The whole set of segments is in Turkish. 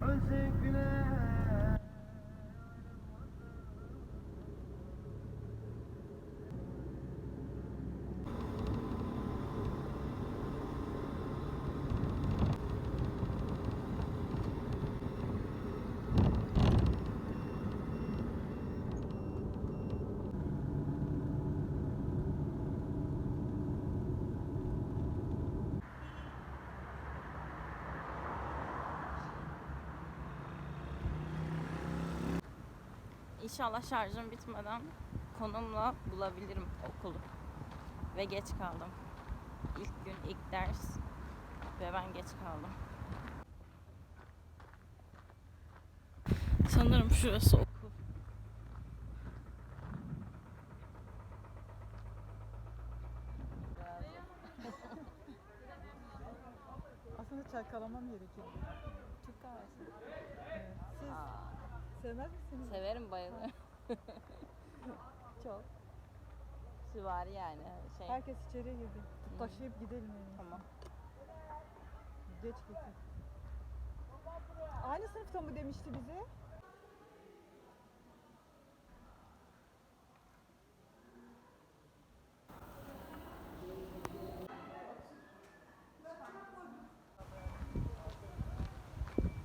Özgüne İnşallah şarjım bitmeden konumla bulabilirim okulu. Ve geç kaldım. İlk gün, ilk ders ve ben geç kaldım. Sanırım şurası okul. Aslında çalkalamam gerekirdi. Türk kahvesi. Evet. Siz Aa, sevmez misiniz? severim bayılırım. Çok. Süvari yani şey. Herkes içeriye girdi. Hı. Taşıyıp gidelim yani. Tamam. Geç getir. Aynı sınıfta mı demişti bize?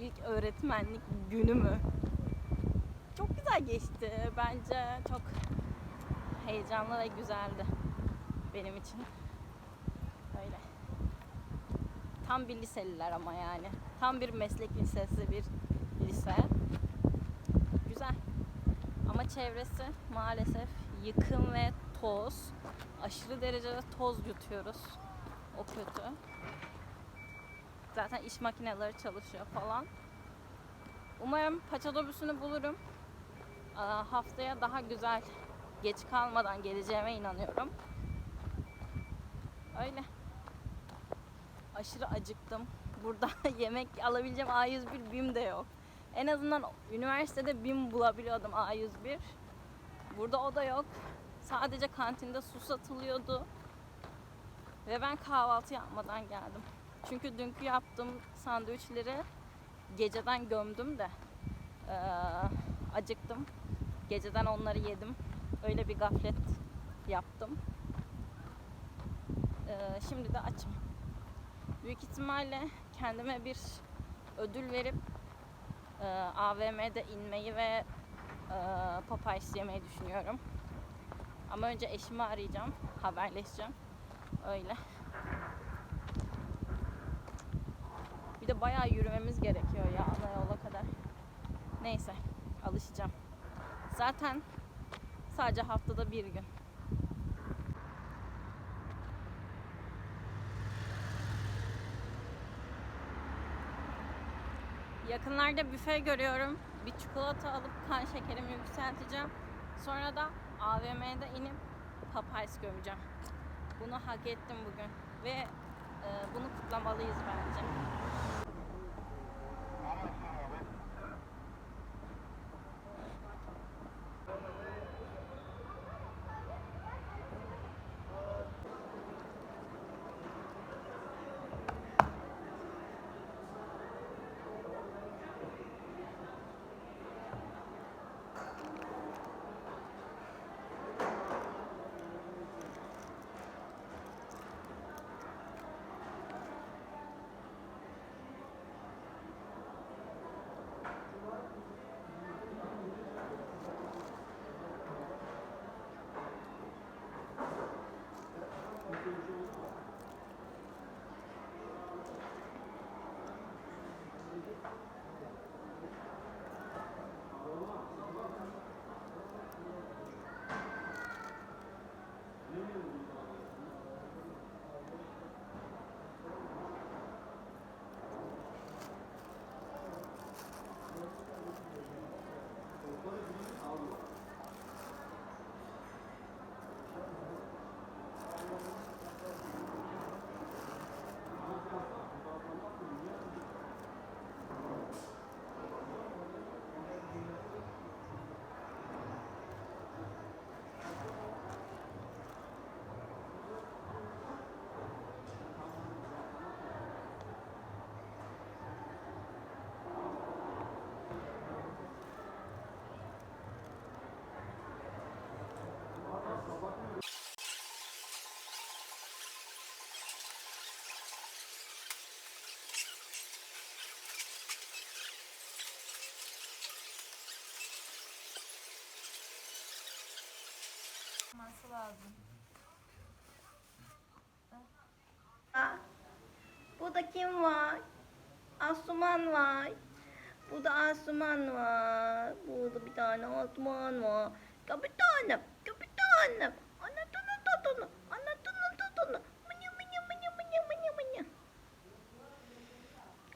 İlk öğretmenlik günü mü? Güzel geçti. Bence çok heyecanlı ve güzeldi benim için. Öyle. Tam bir liseliler ama yani. Tam bir meslek lisesi bir lise. Güzel. Ama çevresi maalesef yıkım ve toz. Aşırı derecede toz yutuyoruz. O kötü. Zaten iş makineleri çalışıyor falan. Umarım paçadobüsünü bulurum. Aa, haftaya daha güzel geç kalmadan geleceğime inanıyorum. Öyle. Aşırı acıktım. Burada yemek alabileceğim A101 BİM de yok. En azından üniversitede BİM bulabiliyordum A101. Burada o da yok. Sadece kantinde su satılıyordu. Ve ben kahvaltı yapmadan geldim. Çünkü dünkü yaptığım sandviçleri geceden gömdüm de eee, acıktım. Geceden onları yedim. Öyle bir gaflet yaptım. Eee, şimdi de açım. Büyük ihtimalle kendime bir ödül verip eee, AVM'de inmeyi ve eee Popeyes yemeyi düşünüyorum. Ama önce eşimi arayacağım, haberleşeceğim. Öyle. Bir de bayağı yürümemiz gerekiyor ya ana yola kadar. Neyse alışacağım. Zaten sadece haftada bir gün. Yakınlarda büfe görüyorum. Bir çikolata alıp kan şekerimi yükselteceğim. Sonra da AVM'de inip Popeyes gömeceğim. Bunu hak ettim bugün. Ve e, bunu kutlamalıyız bence. Lazım. Burada kim var? Asuman var. Burada Asuman var. Burada bir tane Asuman var. Kapitanım, kapitanım. Anlatını tutunu, anlatını tutunu. Mınya mınya mınya mınya mınya mınya.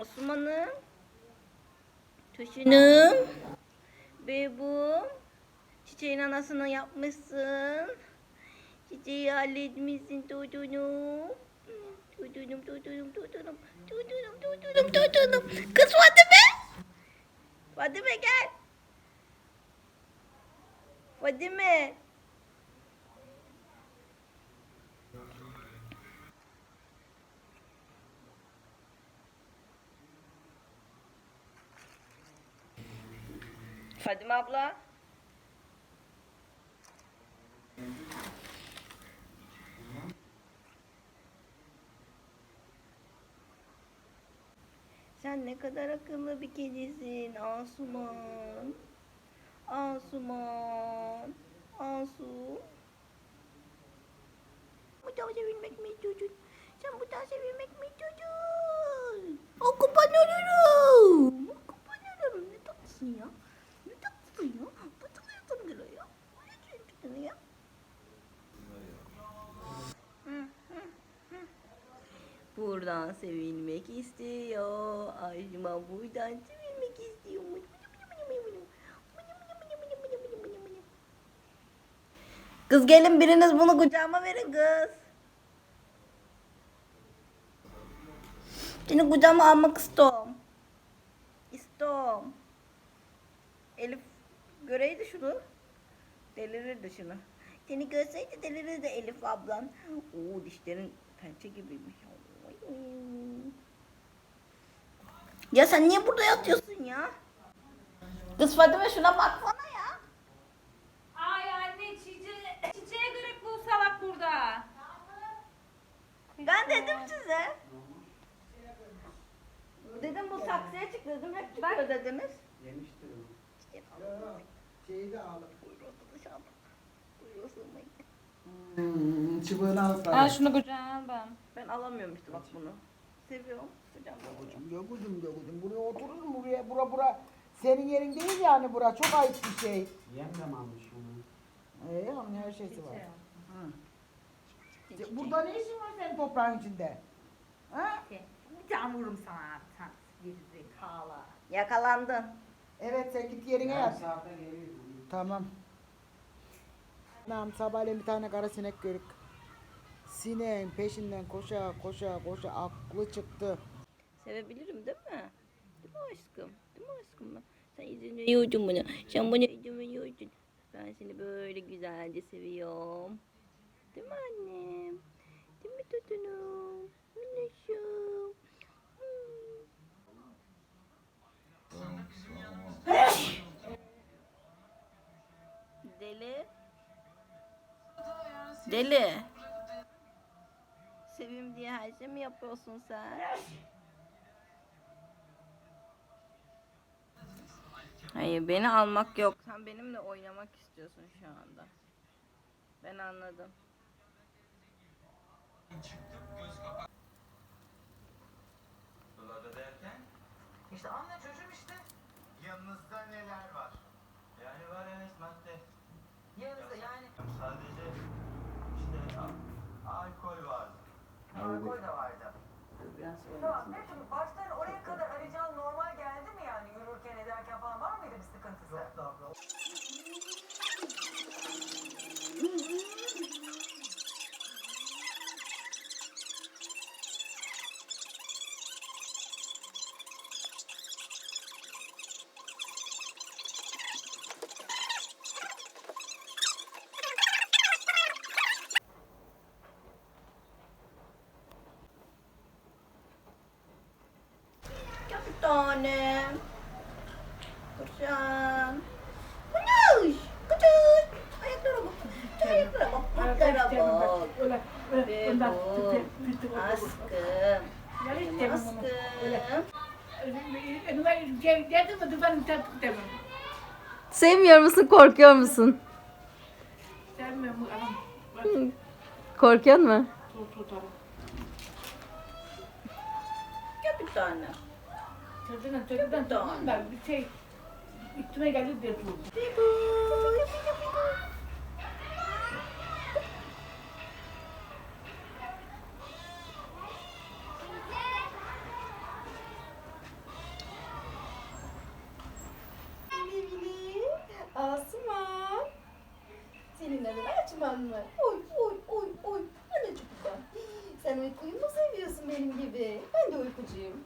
Asuman'ım. Tuşunum. Bebum. Çiçeğin anasını yapmışsın. Çiçeği halletmişsin Tudunum. Tudunum, tudunum, tudunum. Tudunum, tudunum, tudunum. Kız Fadime. Fadime gel. Fadime. Fadime abla. Sen ne kadar akıllı bir kedisin Asuman. Asuman. Asu. Bu da sevilmek mi istiyorsun? Sen bu da sevilmek mi istiyorsun? O olurum. O kupan olurum. Ne tatlısın ya. Ne tatlısın ya. Batılıyorsun gülü ya. Ne tatlısın ya. Hı, hı, hı. Buradan sevilmek istiyor. Ayşman buradan sevilmek istiyor. Kız gelin biriniz bunu kucağıma verin kız. Seni kucağıma almak istiyorum. İstiyorum. Elif göreydi şunu. Delirirdi şunu. Seni görseydi delirirdi Elif ablan. Oo dişlerin pençe gibiymiş. Oy. Ya sen niye burada yatıyorsun ya? Kız Fadime şuna baksana ya. Ay anne çiçeğe, çiçeğe gerek bu salak burada. Ben dedim size. Dedim bu saksıya çık dedim. Hep çıkıyor dediniz. Yemiştir o. İşte Şeyi de al. buyurun dışarıda. Buyurun sığmayın. Hmm, çubuğunu al Al sana. şunu kucağına al ben. Ben alamıyorum işte bak bunu. Seviyorum. Sıcağım Yokucum, yokucum, yokucum. Buraya oturur mu buraya? Bura bura. Senin yerin değil yani bura. Çok ayıp bir şey. Yem almış onu. Ee, onun her şeysi var. Hı. Burada ne işin var senin toprağın içinde? Ha? Bir tane vururum sana. Sen gerizekalı. Yakalandın. Evet sen git yerine yat. saate geliyor. Tamam. Nam sabahleyin bir tane kara sinek görük. Sineğin peşinden koşa koşa koşa aklı çıktı. Sevebilirim değil mi? Değil mi aşkım? Değil mi aşkım? Sen izin veriyordun bana. Sen bana izin veriyordun. Ben seni böyle güzelce seviyorum. Değil mi annem? Değil mi tutunum? Minnoşum. Hmm. Deli. Deli. Sevim diye her şey mi yapıyorsun sen? Hayır beni almak yok. Sen benimle oynamak istiyorsun şu anda. Ben anladım. Dolada derken İşte anne çocuğum işte. yanınızda neler var? Yani var evet madde. Yanınızda yani Sadece işte alkol vardı. Alkol da vardı. Biraz Tamam baştan oraya kadar arayacağın normal geldi mi yani yürürken ederken falan var mıydı bir sıkıntısı? Yok da abla. Gel bir tanem. Kuşam. Kunuş. Kutuş. Ayaklara bak. Ayaklara bak. Ayaklara bak. Bebum. Aşkım. Benim aşkım. Sevmiyor musun? Korkuyor musun? Korkuyor mu? Tut tut tamam. Gel bir tane. Çocuğuna çocuğundan tamam ben bir şey üstüme geldi diye tuttum. Asuman. Senin adın Açman mı? Oy oy oy oy. Anacıktan. Sen uykuyu mu seviyorsun benim gibi? Ben de uykucuyum.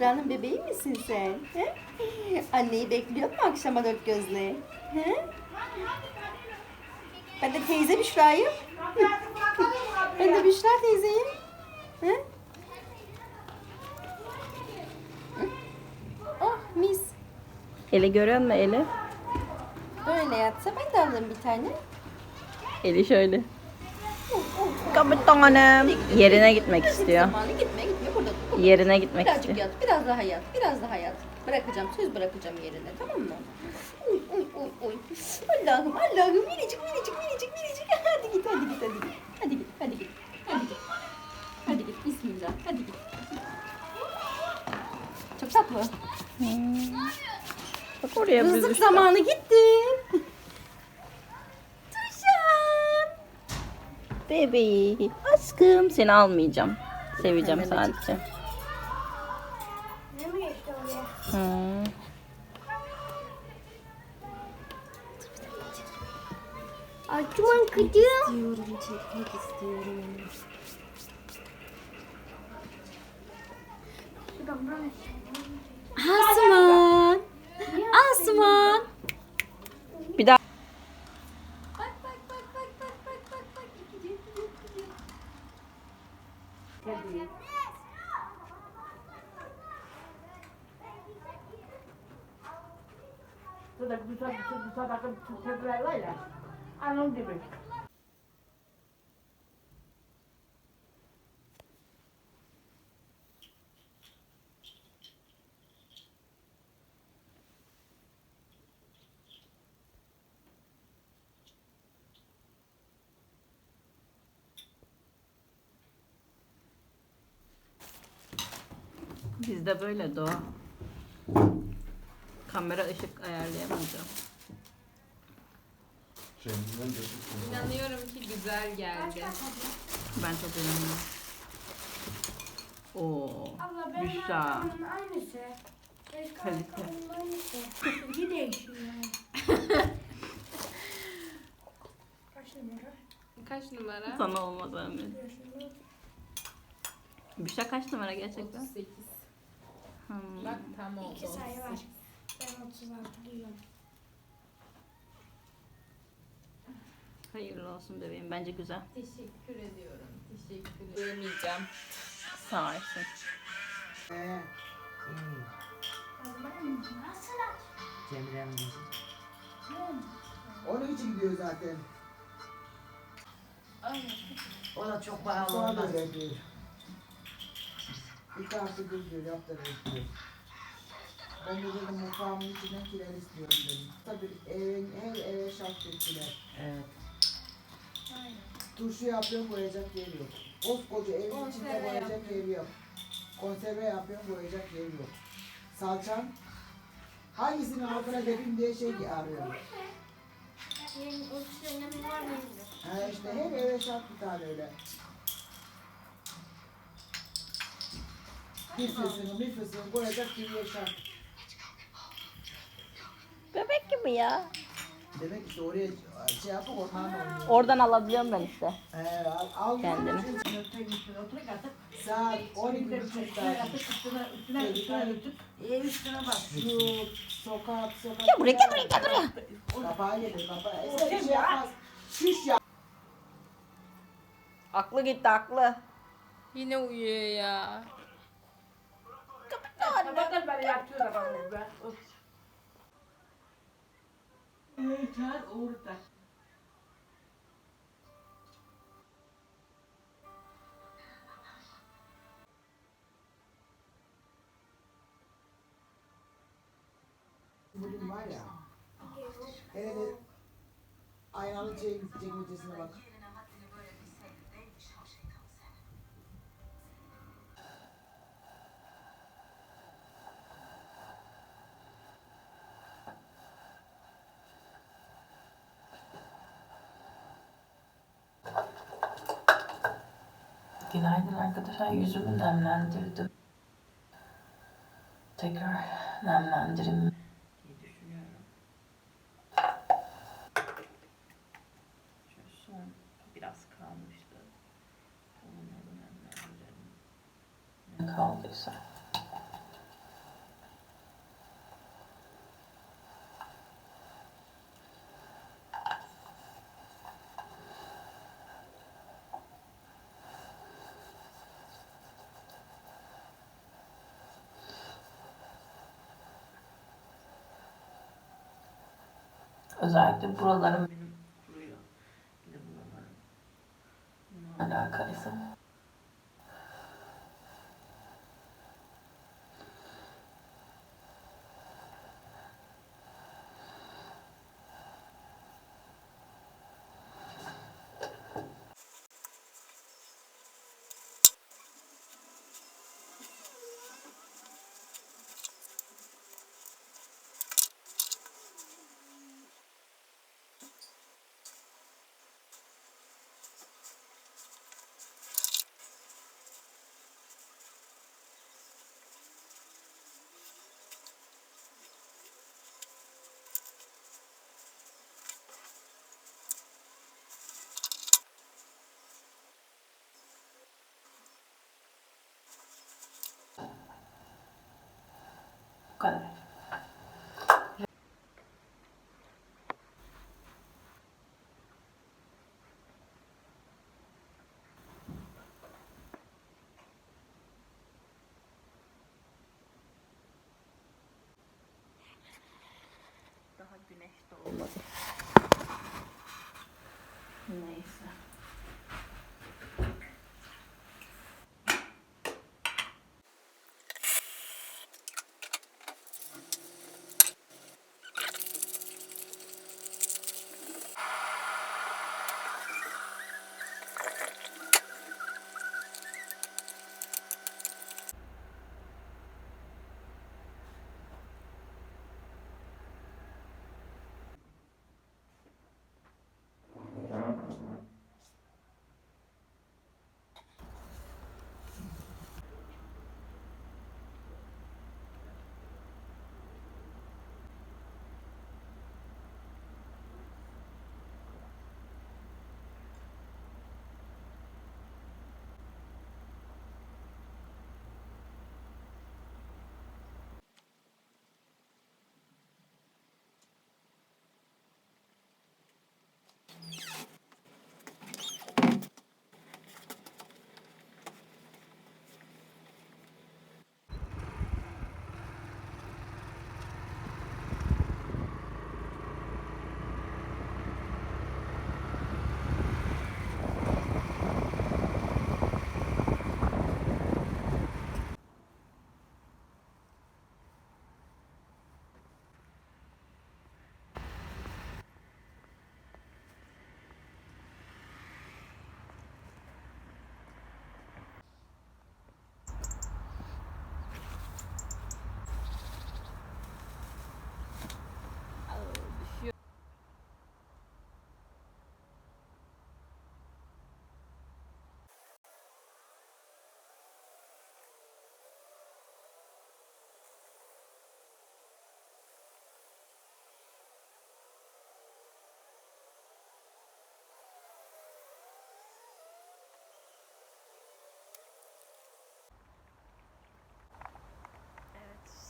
Sen Büşra'nın bebeği misin sen? He? Anneyi bekliyor mu akşama dört gözle? He? Ben de teyze Büşra'yım. ben de Büşra teyzeyim. He? Oh mis. Eli görüyor musun Eli? Böyle yatsa ben de alırım bir tane. Eli şöyle. Kapitanım. Yerine gitmek istiyor. Zamanı gitme gitme burada. burada. Yerine gitmek Birazcık istiyor. yat, biraz daha yat, biraz daha yat. Bırakacağım, söz bırakacağım yerine, tamam mı? Uy, uy, uy, uy. Allah'ım, Allah'ım, minicik, minicik, minicik, minicik. Hadi git, hadi git, hadi git. Hadi git, hadi git, hadi git. Hadi git, bismillah, hadi git. Çok tatlı. Bak oraya Rızık büzüştü. zamanı gitti. Tuşan. Bebeği. Aşkım seni almayacağım. Seveceğim sadece. Hmm. Açman kızım. İstiyorum, çekmek istiyorum. Asuman. Asuman. Bir daha. Bak bak bak bak bak bak bak bak gidiyor gidiyor gidiyor. Bisa bisa bisa takkan sebelah lain lah. Anu di bawah. Bizde böyle doğa. Kamera ışık ayarlayamayacağım. İnanıyorum ki güzel geldi. Ben çok inanıyorum. Oo. Büşra. Kalite. Kaç numara? Sana olmaz Ahmet. Büşra kaç numara gerçekten? 38. Hmm. Bak tam oldu. İki sayı var. Ben 36 duyuyorum. Hayırlı olsun bebeğim. Bence güzel. Teşekkür ediyorum. Teşekkür ederim. Diyemeyeceğim. Sağ olsun. Eh, Nasıl? Onun için gidiyor zaten. O da çok pahalı Sonra olmaz. da öyle diyor. Bir kartı bir diyor, yap da öyle diyor. Ben de dedim mutfağımın içinden kiler istiyorum dedim. Tabii evin, her eve şart ettiler. Evet. Turşu yapıyorum koyacak yer yok. Koskoca evin içinde koyacak yer yok. Konserve yapıyorum koyacak yer yok. Salçam hangisinin altına depeyim diye şey arıyorum. Senin o söylemin var mı? Ha işte her eve şart bir tane öyle. Bir fısını bir fısını koyacak bir yer şart. Bebek gibi ya. Demek işte oraya şey yapıp orman oynuyor. Oradan alabiliyorum ben işte. Ee, al, al artık Saat 12 buçukta. üstüne yatıp üstüne üstüne üstüne örtüp e üstüne bas. Şu sokak sokak. Gel buraya gel buraya gel buraya. Kapağı yedir kapağı. Eskiden bir şey yapmaz. Şiş ya. Aklı gitti aklı. Yine uyuyor ya. Sabahtan beri yatıyor da bana saat orada. Bugün var ya. Hele de aynalı çek çekmecesine bak. Günaydın arkadaşlar. Yüzümü nemlendirdim. Tekrar nemlendirim diye düşünüyorum. Şöyle son biraz kalmıştı. Onları nemlendirelim. Ne kaldıysa. Özellikle buralarım benim kuruyor. Bir de buralarım. Bununla alakalıysa. Bu kadar. Daha güneş doğmadı. Neyse.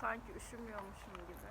Sanki üşümüyormuşum gibi.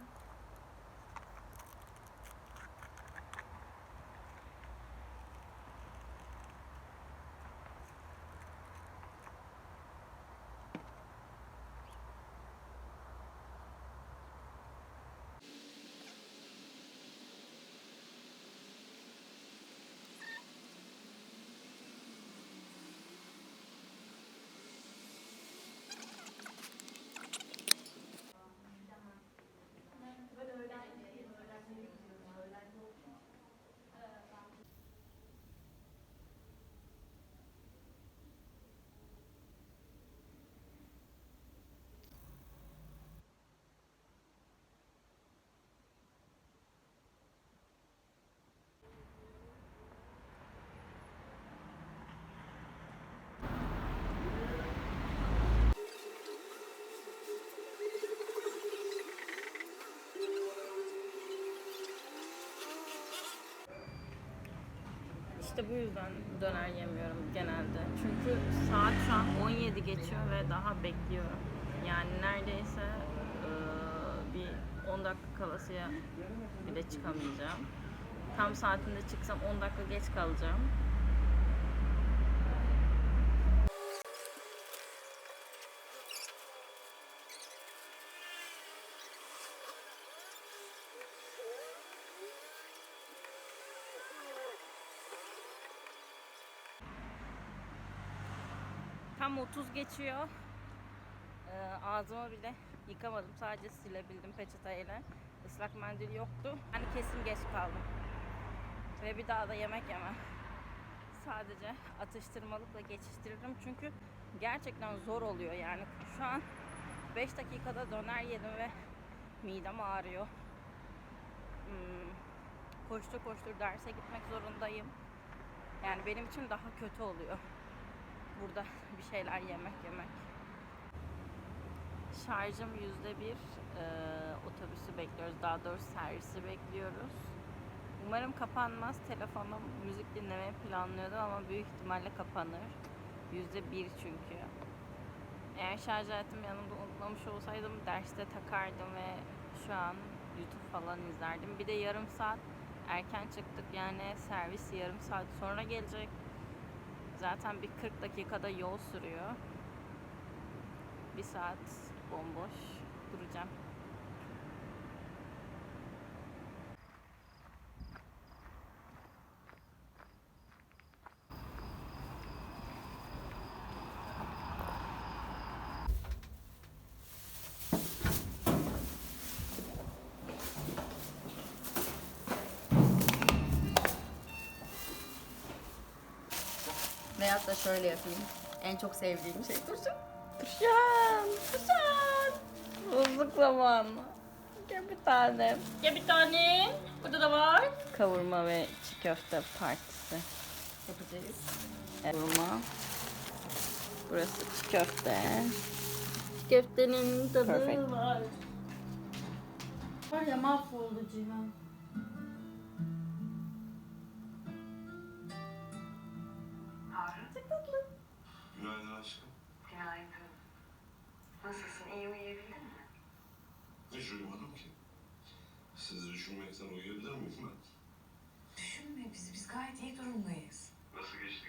İşte bu yüzden döner yemiyorum genelde. Çünkü saat şu an 17 geçiyor ve daha bekliyorum. Yani neredeyse eee, bir 10 dakika kalasıya bile çıkamayacağım. Tam saatinde çıksam 10 dakika geç kalacağım. Tam 30 geçiyor. Ee, ağzımı bile yıkamadım. Sadece silebildim peçeteyle. Islak mendil yoktu. Hani kesin geç kaldım. Ve bir daha da yemek yemem. Sadece atıştırmalıkla geçiştiririm. Çünkü gerçekten zor oluyor yani. Şu an 5 dakikada döner yedim ve midem ağrıyor. Hmm, koştur koştur derse gitmek zorundayım. Yani benim için daha kötü oluyor burada bir şeyler yemek yemek. Şarjım yüzde bir. Ee, otobüsü bekliyoruz. Daha doğrusu servisi bekliyoruz. Umarım kapanmaz. Telefonum müzik dinlemeyi planlıyordum ama büyük ihtimalle kapanır. Yüzde bir çünkü. Eğer şarj aletimi yanımda unutmamış olsaydım derste takardım ve şu an YouTube falan izlerdim. Bir de yarım saat erken çıktık yani servis yarım saat sonra gelecek. Zaten bir 40 dakikada yol sürüyor. Bir saat bomboş duracağım. Da şöyle yapayım. En çok sevdiğim şey turşu. Tuşan! Tuşan! Buzluk zamanı. Gel bir tane. Gel bir tane. Burada da var. Kavurma ve çiğ köfte partisi. Yapacağız. Kavurma. Burası çiğ köfte. Köftenin tadı Perfect. var. Var ya mahvoldu Cihan. Günaydın aşkım. Günaydın. Nasılsın? İyi uyuyabildin mi? Hiç uyumadım ki. Sizi düşünmekten uyuyabilir miyim ben? Düşünme bizi. Biz gayet iyi durumdayız. Nasıl geçti?